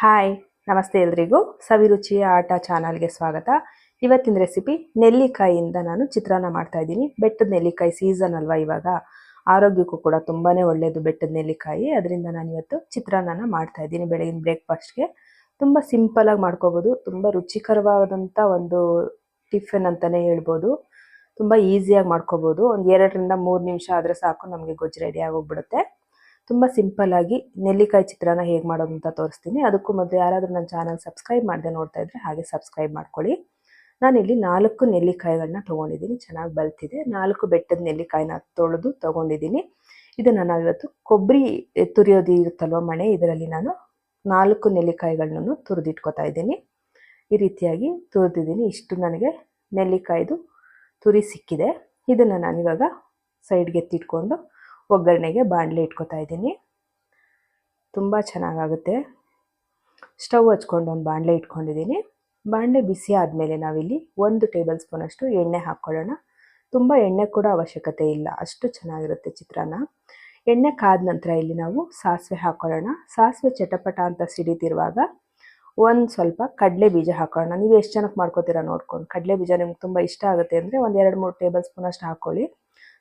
Hi, ನಮಸ್ತೆ ಎಲ್ರಿಗೂ. ಸವಿರುಚಿಯ ಆಟ ಚಾನಲ್ಗೆ ಸ್ವಾಗತ. ಇವತ್ತಿನ ರೆಸಿಪಿ ನೆಲ್ಲಿಕಾಯಿಯಿಂದ ನಾನು ಚಿತ್ರಾನ್ನ ಮಾಡ್ತಾ ಇದ್ದೀನಿ. ಬೆಟ್ಟದ ನೆಲ್ಲಿಕಾಯಿ ಸೀಸನ್ ಅಲ್ವಾ ಇವಾಗ? ಆರೋಗ್ಯಕ್ಕೂ ಕೂಡ ತುಂಬಾ ಒಳ್ಳೆಯದು ಬೆಟ್ಟದ ನೆಲ್ಲಿಕಾಯಿ. ಅದರಿಂದ ನಾನು ಇವತ್ತು ಚಿತ್ರಾನ್ನನ ಮಾಡ್ತಾ ಇದ್ದೀನಿ ಬೆಳಗಿನ ಬ್ರೇಕ್ಫಾಸ್ಟ್ಗೆ. ತುಂಬ ಸಿಂಪಲಾಗಿ ಮಾಡ್ಕೋಬೋದು. ತುಂಬ ರುಚಿಕರವಾದಂಥ ಒಂದು ಟಿಫಿನ್ ಅಂತಲೇ ಹೇಳ್ಬೋದು. ತುಂಬ ಈಸಿಯಾಗಿ ಮಾಡ್ಕೋಬೋದು. ಒಂದು ಎರಡರಿಂದ ಮೂರು ನಿಮಿಷ ಆದರೆ ಸಾಕು, ನಮಗೆ ಗೊಜ್ಜು ರೆಡಿ ಆಗೋಗ್ಬಿಡುತ್ತೆ ತುಂಬ ಸಿಂಪಲ್ಲಾಗಿ ನೆಲ್ಲಿಕಾಯಿ ಚಿತ್ರಾನ್ನ ಹೇಗೆ ಮಾಡೋದು ಅಂತ ತೋರಿಸ್ತೀನಿ. ಅದಕ್ಕೂ ಮೊದಲು ಯಾರಾದರೂ ನನ್ನ ಚಾನಲ್ ಸಬ್ಸ್ಕ್ರೈಬ್ ಮಾಡದೆ ನೋಡ್ತಾ ಇದ್ರೆ ಹಾಗೆ ಸಬ್ಸ್ಕ್ರೈಬ್ ಮಾಡ್ಕೊಳ್ಳಿ. ನಾನಿಲ್ಲಿ ನಾಲ್ಕು ನೆಲ್ಲಿಕಾಯಿಗಳನ್ನ ತೊಗೊಂಡಿದ್ದೀನಿ, ಚೆನ್ನಾಗಿ ಬಲ್ತಿದೆ. ನಾಲ್ಕು ಬೆಟ್ಟದ ನೆಲ್ಲಿಕಾಯಿನ ತೊಳೆದು ತೊಗೊಂಡಿದ್ದೀನಿ. ಇದನ್ನು ನಾವಿವತ್ತು ಕೊಬ್ಬರಿ ತುರಿಯೋದು ಇರುತ್ತಲ್ವ ಮಣೆ, ಇದರಲ್ಲಿ ನಾನು ನಾಲ್ಕು ನೆಲ್ಲಿಕಾಯಿಗಳನ್ನೂ ತುರಿದಿಟ್ಕೋತಾ ಇದ್ದೀನಿ. ಈ ರೀತಿಯಾಗಿ ತುರಿದಿದ್ದೀನಿ. ಇಷ್ಟು ನನಗೆ ನೆಲ್ಲಿಕಾಯ್ದು ತುರಿ ಸಿಕ್ಕಿದೆ. ಇದನ್ನು ನಾನಿವಾಗ ಸೈಡ್ಗೆ ಎತ್ತಿಟ್ಕೊಂಡು ಒಗ್ಗರಣೆಗೆ ಬಾಣಲೆ ಇಟ್ಕೊತಾ ಇದ್ದೀನಿ. ತುಂಬ ಚೆನ್ನಾಗಾಗುತ್ತೆ. ಸ್ಟವ್ ಹಚ್ಕೊಂಡು ಒಂದು ಬಾಣಲೆ ಇಟ್ಕೊಂಡಿದ್ದೀನಿ. ಬಾಣಲೆ ಬಿಸಿ ಆದಮೇಲೆ ನಾವಿಲ್ಲಿ ಒಂದು ಟೇಬಲ್ ಸ್ಪೂನಷ್ಟು ಎಣ್ಣೆ ಹಾಕ್ಕೊಳ್ಳೋಣ. ತುಂಬ ಎಣ್ಣೆ ಕೂಡ ಅವಶ್ಯಕತೆ ಇಲ್ಲ. ಅಷ್ಟು ಚೆನ್ನಾಗಿರುತ್ತೆ ಚಿತ್ರಾನ್ನ. ಎಣ್ಣೆ ಕಾದ ನಂತರ ಇಲ್ಲಿ ನಾವು ಸಾಸಿವೆ ಹಾಕ್ಕೊಳ್ಳೋಣ. ಸಾಸಿವೆ ಚಟಪಟ ಅಂತ ಸಿಡಿತಿರುವಾಗ ಒಂದು ಸ್ವಲ್ಪ ಕಡಲೆ ಬೀಜ ಹಾಕೋಣ ನೀವು ಎಷ್ಟು ಜನಕ್ಕೆ ಮಾಡ್ಕೋತೀರಾ ನೋಡ್ಕೊಂಡು. ಕಡಲೆ ಬೀಜ ನಿಮ್ಗೆ ತುಂಬ ಇಷ್ಟ ಆಗುತ್ತೆ ಅಂದರೆ ಒಂದು ಎರಡು ಮೂರು ಟೇಬಲ್ ಸ್ಪೂನಷ್ಟು ಹಾಕ್ಕೊಳ್ಳಿ.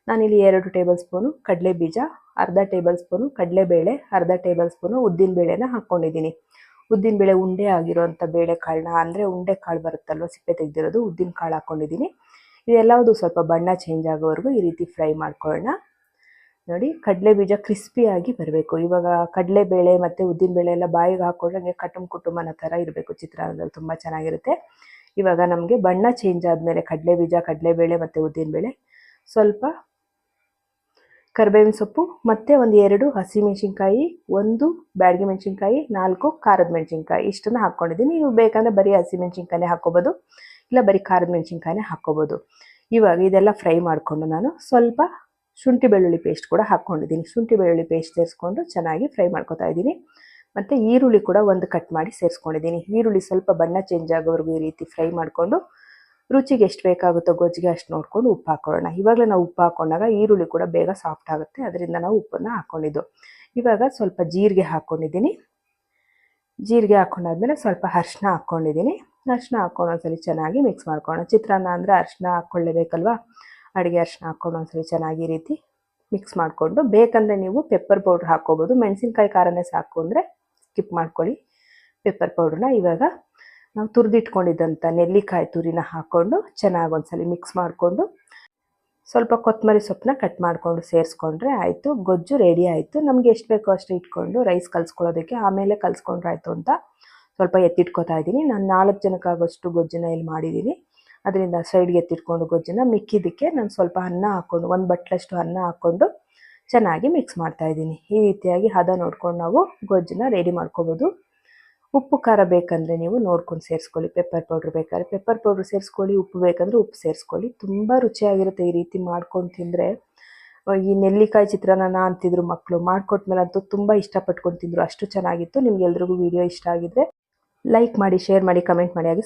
ನಾನಿಲ್ಲಿ ಎರಡು ಟೇಬಲ್ ಸ್ಪೂನು ಕಡಲೆ ಬೀಜ, ಅರ್ಧ ಟೇಬಲ್ ಸ್ಪೂನು ಕಡಲೆಬೇಳೆ ಅರ್ಧ ಟೇಬಲ್ ಸ್ಪೂನು ಉದ್ದಿನ ಬೇಳೆನ ಹಾಕ್ಕೊಂಡಿದ್ದೀನಿ ಉದ್ದಿನ ಬೇಳೆ ಉಂಡೆ ಆಗಿರೋಂಥ ಬೇಳೆ ಕಾಳನ್ನ ಅಂದರೆ ಉಂಡೆ ಕಾಳು ಬರುತ್ತಲ್ವ, ಸಿಪ್ಪೆ ತೆಗೆದಿರೋದು ಉದ್ದಿನ ಕಾಳು ಹಾಕ್ಕೊಂಡಿದ್ದೀನಿ ಇದೆಲ್ಲವೂ ಸ್ವಲ್ಪ ಬಣ್ಣ ಚೇಂಜ್ ಆಗೋವರೆಗೂ ಈ ರೀತಿ ಫ್ರೈ ಮಾಡ್ಕೊಳ್ಳೋಣ. ನೋಡಿ, ಕಡಲೆ ಬೀಜ ಕ್ರಿಸ್ಪಿಯಾಗಿ ಬರಬೇಕು. ಇವಾಗ ಕಡಲೆಬೇಳೆ ಮತ್ತು ಉದ್ದಿನ ಬೇಳೆ ಎಲ್ಲ ಬಾಯಿಗೆ ಹಾಕೊಂಡ್ರೆ ಕಟುಂಬ ಕುಟುಂಬನ ಥರ ಇರಬೇಕು, ಚಿತ್ರಾನ್ನದಲ್ಲಿ ತುಂಬ ಚೆನ್ನಾಗಿರುತ್ತೆ. ಇವಾಗ ನಮಗೆ ಬಣ್ಣ ಚೇಂಜ್ ಆದಮೇಲೆ ಕಡಲೆ ಬೀಜ ಕಡಲೆಬೇಳೆ ಮತ್ತು ಉದ್ದಿನಬೇಳೆ ಸ್ವಲ್ಪ ಕರಿಬೇವಿನ ಸೊಪ್ಪು, ಮತ್ತು ಒಂದು ಎರಡು ಹಸಿಮೆಣ್ಸಿನ್ಕಾಯಿ ಒಂದು ಬ್ಯಾಡಗಿ ಮೆಣಸಿನ್ಕಾಯಿ, ನಾಲ್ಕು ಖಾರದ ಮೆಣಸಿನ್ಕಾಯಿ. ಇಷ್ಟನ್ನು ಹಾಕ್ಕೊಂಡಿದ್ದೀನಿ ನೀವು ಬೇಕಂದರೆ ಬರೀ ಹಸಿಮೆಣ್ಸಿನ್ಕಾಯಿ ಹಾಕ್ಕೋಬೋದು, ಇಲ್ಲ ಬರೀ ಖಾರದ ಮೆಣಸಿನ್ಕಾಯಿನೇ ಹಾಕ್ಕೋಬೋದು. ಇವಾಗ ಇದೆಲ್ಲ ಫ್ರೈ ಮಾಡಿಕೊಂಡು ನಾನು ಸ್ವಲ್ಪ ಶುಂಠಿ ಬೆಳ್ಳುಳ್ಳಿ ಪೇಸ್ಟ್ ಕೂಡ ಹಾಕ್ಕೊಂಡಿದ್ದೀನಿ. ಶುಂಠಿ ಬೆಳ್ಳುಳ್ಳಿ ಪೇಸ್ಟ್ ಸೇರಿಸ್ಕೊಂಡು ಚೆನ್ನಾಗಿ ಫ್ರೈ ಮಾಡ್ಕೊತಾ ಇದ್ದೀನಿ. ಮತ್ತು ಈರುಳ್ಳಿ ಕೂಡ ಒಂದು ಕಟ್ ಮಾಡಿ ಸೇರಿಸ್ಕೊಂಡಿದ್ದೀನಿ. ಈರುಳ್ಳಿ ಸ್ವಲ್ಪ ಬಣ್ಣ ಚೇಂಜ್ ಆಗೋವರೆಗೂ ಈ ರೀತಿ ಫ್ರೈ ಮಾಡಿಕೊಂಡು ರುಚಿಗೆ ಎಷ್ಟು ಬೇಕಾಗುತ್ತೋ ಗೊಜ್ಜಿಗೆ ಅಷ್ಟು ನೋಡ್ಕೊಂಡು ಉಪ್ಪು ಹಾಕೊಳ್ಳೋಣ. ಇವಾಗಲೇ ನಾವು ಉಪ್ಪು ಹಾಕೊಂಡಾಗ ಈರುಳ್ಳಿ ಕೂಡ ಬೇಗ ಸಾಫ್ಟ್ ಆಗುತ್ತೆ, ಅದರಿಂದ ನಾವು ಉಪ್ಪನ್ನು ಹಾಕ್ಕೊಂಡಿದ್ದು ಇವಾಗ ಸ್ವಲ್ಪ ಜೀರಿಗೆ ಹಾಕ್ಕೊಂಡಿದ್ದೀನಿ ಜೀರಿಗೆ ಹಾಕ್ಕೊಂಡಾದ್ಮೇಲೆ ಸ್ವಲ್ಪ ಅರ್ಶಿನ ಹಾಕ್ಕೊಂಡಿದ್ದೀನಿ ಅರ್ಶಿನ ಹಾಕ್ಕೊಂಡು ಒಂದ್ಸಲಿ ಚೆನ್ನಾಗಿ ಮಿಕ್ಸ್ ಮಾಡ್ಕೊಳ್ಳೋಣ. ಚಿತ್ರಾನ್ನ ಅಂದರೆ ಅರ್ಶಿನ ಹಾಕ್ಕೊಳ್ಳೇಬೇಕಲ್ವಾ ಅಡುಗೆ ಅರ್ಶಿನ ಹಾಕ್ಕೊಂಡು ಒಂದ್ಸಲಿ ಚೆನ್ನಾಗಿ ರೀತಿ ಮಿಕ್ಸ್ ಮಾಡಿಕೊಂಡು, ಬೇಕಂದರೆ ನೀವು ಪೆಪ್ಪರ್ ಪೌಡ್ರ್ ಹಾಕ್ಕೋಬೋದು. ಮೆಣಸಿನ್ಕಾಯಿ ಖಾರನೇ ಸಾಕು ಅಂದರೆ ಸ್ಕಿಪ್ ಮಾಡ್ಕೊಳ್ಳಿ. ಪೆಪ್ಪರ್ ಪೌಡ್ರನ್ನ ಇವಾಗ ನಾವು ತುರಿದಿಟ್ಕೊಂಡಿದ್ದಂಥ ನೆಲ್ಲಿಕಾಯಿ ತುರಿನ ಹಾಕ್ಕೊಂಡು ಚೆನ್ನಾಗಿ ಒಂದ್ಸಲಿ ಮಿಕ್ಸ್ ಮಾಡಿಕೊಂಡು ಸ್ವಲ್ಪ ಕೊತ್ತಂಬರಿ ಸೊಪ್ಪನ್ನ ಕಟ್ ಮಾಡಿಕೊಂಡು ಸೇರಿಸ್ಕೊಂಡ್ರೆ ಆಯಿತು. ಗೊಜ್ಜು ರೆಡಿ ಆಯಿತು. ನಮಗೆ ಎಷ್ಟು ಬೇಕೋ ಅಷ್ಟು ಇಟ್ಕೊಂಡು ರೈಸ್ ಕಲ್ಸ್ಕೊಳ್ಳೋದಕ್ಕೆ ಆಮೇಲೆ ಕಲಿಸ್ಕೊಂಡ್ರೆ ಅಂತ ಸ್ವಲ್ಪ ಎತ್ತಿಟ್ಕೊತಾ ಇದ್ದೀನಿ. ನಾನು ನಾಲ್ಕು ಜನಕ್ಕಾಗೋಷ್ಟು ಗೊಜ್ಜನ್ನ ಇಲ್ಲಿ ಮಾಡಿದ್ದೀನಿ. ಅದರಿಂದ ಸೈಡ್ಗೆ ಎತ್ತಿಟ್ಕೊಂಡು ಗೊಜ್ಜನ್ನ ಮಿಕ್ಕಿದ್ದಕ್ಕೆ ನಾನು ಸ್ವಲ್ಪ ಅನ್ನ ಹಾಕ್ಕೊಂಡು ಒಂದು ಬಟ್ಲಷ್ಟು ಅನ್ನ ಹಾಕ್ಕೊಂಡು ಚೆನ್ನಾಗಿ ಮಿಕ್ಸ್ ಮಾಡ್ತಾ ಇದ್ದೀನಿ. ಈ ರೀತಿಯಾಗಿ ಹದ ನೋಡ್ಕೊಂಡು ನಾವು ಗೊಜ್ಜನ್ನ ರೆಡಿ ಮಾಡ್ಕೋಬೋದು. ಉಪ್ಪು ಖಾರ ಬೇಕಂದರೆ ನೀವು ನೋಡ್ಕೊಂಡು ಸೇರಿಸ್ಕೊಳ್ಳಿ. ಪೆಪ್ಪರ್ ಪೌಡ್ರ್ ಬೇಕಾದ್ರೆ ಪೆಪ್ಪರ್ ಪೌಡ್ರ್ ಸೇರಿಸ್ಕೊಳ್ಳಿ, ಉಪ್ಪು ಬೇಕಂದರೆ ಉಪ್ಪು ಸೇರಿಸ್ಕೊಳ್ಳಿ. ತುಂಬ ರುಚಿಯಾಗಿರುತ್ತೆ ಈ ರೀತಿ ಮಾಡ್ಕೊಂಡು ತಿಂದರೆ. ಈ ನೆಲ್ಲಿಕಾಯಿ ಚಿತ್ರಾನ್ನ ಅಂತಿದ್ರು ಮಕ್ಕಳು ಮಾಡಿಕೊಟ್ಮೇಲೆ ಅಂತೂ ತುಂಬ ಇಷ್ಟಪಟ್ಕೊಂಡು ತಿಂದರು. ಅಷ್ಟು ಚೆನ್ನಾಗಿತ್ತು. ನಿಮ್ಗೆಲ್ರಿಗೂ ವಿಡಿಯೋ ಇಷ್ಟ ಆಗಿದ್ರೆ ಲೈಕ್ ಮಾಡಿ ಶೇರ್ ಮಾಡಿ ಕಮೆಂಟ್ ಮಾಡಿ, ಹಾಗೆ